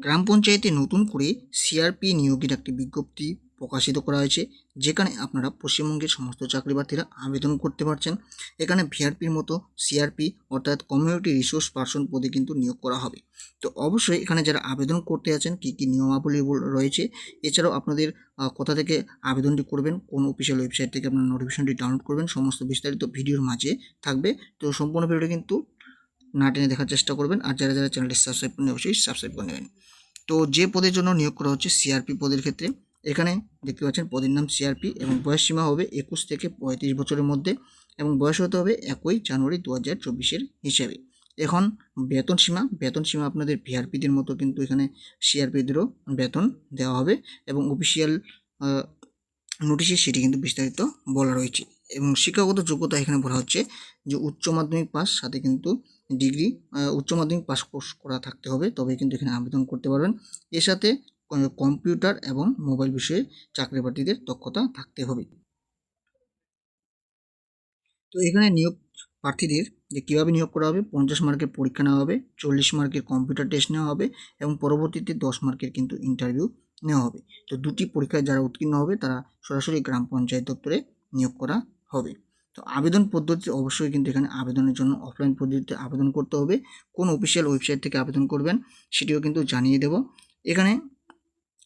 গ্রাম পঞ্চায়েতে নতুন করে সিআরপি নিয়োগের একটি বিজ্ঞপ্তি প্রকাশিত করা হয়েছে, যেখানে আপনারা পশ্চিমবঙ্গের সমস্ত চাকরি প্রার্থীরা আবেদন করতে পারছেন। এখানে ভিআরপির মতো সিআরপি অর্থাৎ কমিউনিটি রিসোর্স পার্সন পদে কিন্তু নিয়োগ করা হবে। তো অবশ্যই এখানে যারা আবেদন করতে আছেন, কী কী নিয়মাবলী বল- রয়েছে, এছাড়াও আপনাদের কোথা থেকে আবেদনটি করবেন, কোন অফিসিয়াল ওয়েবসাইট থেকে আপনার নোটিফিকেশনটি ডাউনলোড করবেন, সমস্ত বিস্তারিত ভিডিওর মাঝে থাকবে। তো সম্পূর্ণ ভিডিওটা কিন্তু না টেনে দেখার চেষ্টা করবেন। আর যারা যারা চ্যানেলটি সাবস্ক্রাইব করেন অবশ্যই সাবস্ক্রাইব করে নেবেন। তো যে পদের জন্য নিয়োগ করা হচ্ছে সিআরপি পদের ক্ষেত্রে, এখানে দেখতে পাচ্ছেন পদের নাম সিআরপি এবং বয়স সীমা হবে একুশ থেকে পঁয়ত্রিশ বছরের মধ্যে এবং বয়স হতে হবে একই জানুয়ারি দু হাজার চব্বিশের হিসেবে। এখন বেতন সীমা বেতন সীমা আপনাদের ভিআরপিদের মতো কিন্তু এখানে সিআরপিদেরও বেতন দেওয়া হবে এবং অফিসিয়াল নোটিশে সেটি কিন্তু বিস্তারিত বলা রয়েছে। এবং শিক্ষাগত যোগ্যতা এখানে বলা হচ্ছে যে উচ্চ মাধ্যমিক পাস, সাথে কিন্তু ডিগ্রি উচ্চ মাধ্যমিক পাস কোর্স করা থাকতে হবে, তবে কিন্তু এখানে আবেদন করতে পারবেন। এর সাথে কম্পিউটার এবং মোবাইল বিষয়ে চাকরি প্রার্থীদের দক্ষতা থাকতে হবে। তো এখানে নিয়োগ প্রার্থীদের যে কীভাবে নিয়োগ করা হবে, পঞ্চাশ মার্কের পরীক্ষা নেওয়া হবে, চল্লিশ মার্কের কম্পিউটার টেস্ট নেওয়া হবে এবং পরবর্তীতে দশ মার্কের কিন্তু ইন্টারভিউ নেওয়া হবে। তো দুটি পরীক্ষায় যারা উত্তীর্ণ হবে, তারা সরাসরি গ্রাম পঞ্চায়েত দপ্তরে নিয়োগ করা হবে। তো আবেদন পদ্ধতি অবশ্যই কিন্তু এখানে আবেদনের জন্য অফলাইন পদ্ধতিতে আবেদন করতে হবে। কোন অফিসিয়াল ওয়েবসাইট থেকে আবেদন করবেন সেটিও কিন্তু জানিয়ে দেব। এখানে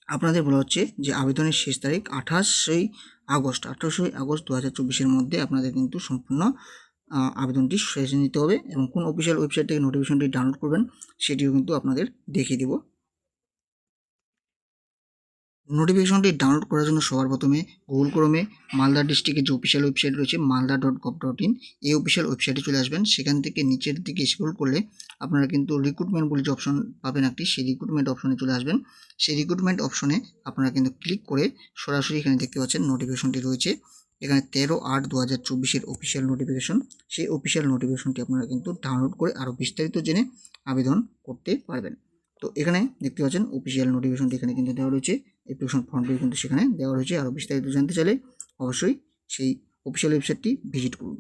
আপনাদের বলা হচ্ছে যে আবেদনের শেষ তারিখ আঠাশই আগস্ট আঠাশই আগস্ট দু হাজার চব্বিশের মধ্যে আপনাদের কিন্তু সম্পূর্ণ আবেদনটি শেষ নিতে হবে এবং কোন অফিসিয়াল ওয়েবসাইট থেকে নোটিফিকেশনটি ডাউনলোড করবেন সেটিও কিন্তু আপনাদের দেখিয়ে দেব। নোটিফিকেশনটি ডাউনলোড করার জন্য সবার প্রথমে গুগল ক্রমে মালদা ডিস্ট্রিক্টের যে অফিসিয়াল ওয়েবসাইট রয়েছে Malda dot gov dot in এই অফিসিয়াল ওয়েবসাইটে চলে আসবেন। সেখান থেকে নিচের দিকে স্ক্রল করলে আপনারা কিন্তু রিক্রুটমেন্ট বলে যে অপশন পাবেন একটি, সেই রিক্রুটমেন্ট অপশনে চলে আসবেন। সেই রিক্রুটমেন্ট অপশনে আপনারা কিন্তু ক্লিক করে সরাসরি এখানে দেখতে পাচ্ছেন নোটিফিকেশনটি রয়েছে। এখানে তেরো আট দু হাজার চব্বিশের অফিসিয়াল নোটিফিকেশন সেই অফিসিয়াল নোটিফিকেশনটি আপনারা কিন্তু ডাউনলোড করে আরও বিস্তারিত জেনে আবেদন করতে পারবেন। তো এখানে দেখতে পাচ্ছেন অফিসিয়াল নোটিফিকেশনটি এখানে কিন্তু দেওয়া রয়েছে। অ্যাপ্লিকেশন ফর্মটি কিন্তু সেখানে দেওয়া রয়েছে। আরও বিস্তারিত জানতে চাইলে অবশ্যই সেই অফিসিয়াল ওয়েবসাইটটি ভিজিট করুন।